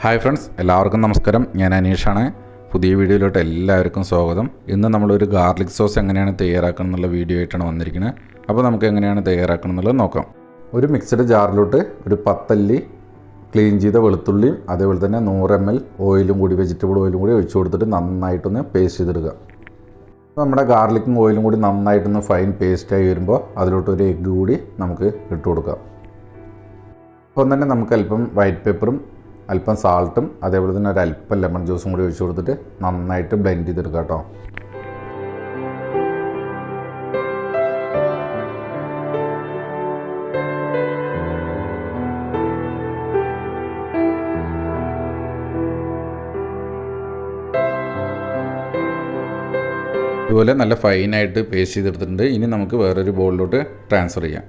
Hi friends എല്ലാവർക്കും നമസ്കാരം. ഞാൻ അനീഷാണ്. പുതിയ വീഡിയോയിലോട്ട് എല്ലാവർക്കും സ്വാഗതം. ഇന്ന് നമ്മളൊരു ഗാർലിക് സോസ് എങ്ങനെയാണ് തയ്യാറാക്കണം എന്നുള്ള വീഡിയോ ആയിട്ടാണ് വന്നിരിക്കുന്നത് അപ്പോൾ നമുക്ക് എങ്ങനെയാണ് തയ്യാറാക്കണം എന്നുള്ളത് നോക്കാം. ഒരു മിക്സഡ് ജാറിലോട്ട് ഒരു പത്തല്ലി ക്ലീൻ ചെയ്ത വെളുത്തുള്ളിയും അതേപോലെ തന്നെ നൂറ് എം എൽ ഓയിലും കൂടി വെജിറ്റബിൾ ഓയിലും കൂടി ഒഴിച്ചു കൊടുത്തിട്ട് നന്നായിട്ടൊന്ന് പേസ്റ്റ് ചെയ്തെടുക്കുക. നമ്മുടെ ഗാർലിക്കും ഓയിലും കൂടി നന്നായിട്ടൊന്ന് ഫൈൻ പേസ്റ്റായി വരുമ്പോൾ അതിലോട്ട് ഒരു എഗ്ഗ് കൂടി നമുക്ക് ഇട്ട് കൊടുക്കാം. ഒപ്പം തന്നെ നമുക്ക് അല്പം വൈറ്റ് പേപ്പറും അല്പം സാൾട്ടും അതേപോലെ തന്നെ ഒരു അല്പം ലെമൺ ജ്യൂസും കൂടി ഒഴിച്ചു കൊടുത്തിട്ട് നന്നായിട്ട് ബ്ലെൻഡ് ചെയ്തെടുക്കാം കേട്ടോ. ഇതുപോലെ നല്ല ഫൈനായിട്ട് പേസ്റ്റ് ചെയ്തെടുത്തിട്ടുണ്ട്. ഇനി നമുക്ക് വേറൊരു ബോളിലോട്ട് ട്രാൻസ്ഫർ ചെയ്യാം.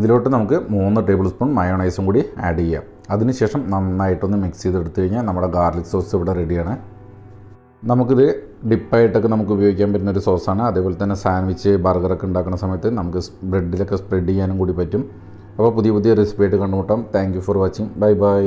ഇതിലോട്ട് നമുക്ക് മൂന്ന് ടേബിൾ സ്പൂൺ മയോണൈസും കൂടി ആഡ് ചെയ്യാം. അതിനുശേഷം നന്നായിട്ടൊന്ന് മിക്സ് ചെയ്തെടുത്ത് കഴിഞ്ഞാൽ നമ്മുടെ ഗാർലിക് സോസ് ഇവിടെ റെഡിയാണ്. നമുക്കിത് ഡിപ്പായിട്ടൊക്കെ നമുക്ക് ഉപയോഗിക്കാൻ പറ്റുന്ന ഒരു സോസാണ്. അതേപോലെ തന്നെ സാൻഡ്വിച്ച് ബർഗറൊക്കെ ഉണ്ടാക്കുന്ന സമയത്ത് നമുക്ക് ബ്രെഡിലൊക്കെ സ്പ്രെഡ് ചെയ്യാനും കൂടി പറ്റും. അപ്പോൾ പുതിയ പുതിയ റെസിപ്പി ആയിട്ട് കണ്ടുമുട്ടാം. Thank for watching bye bye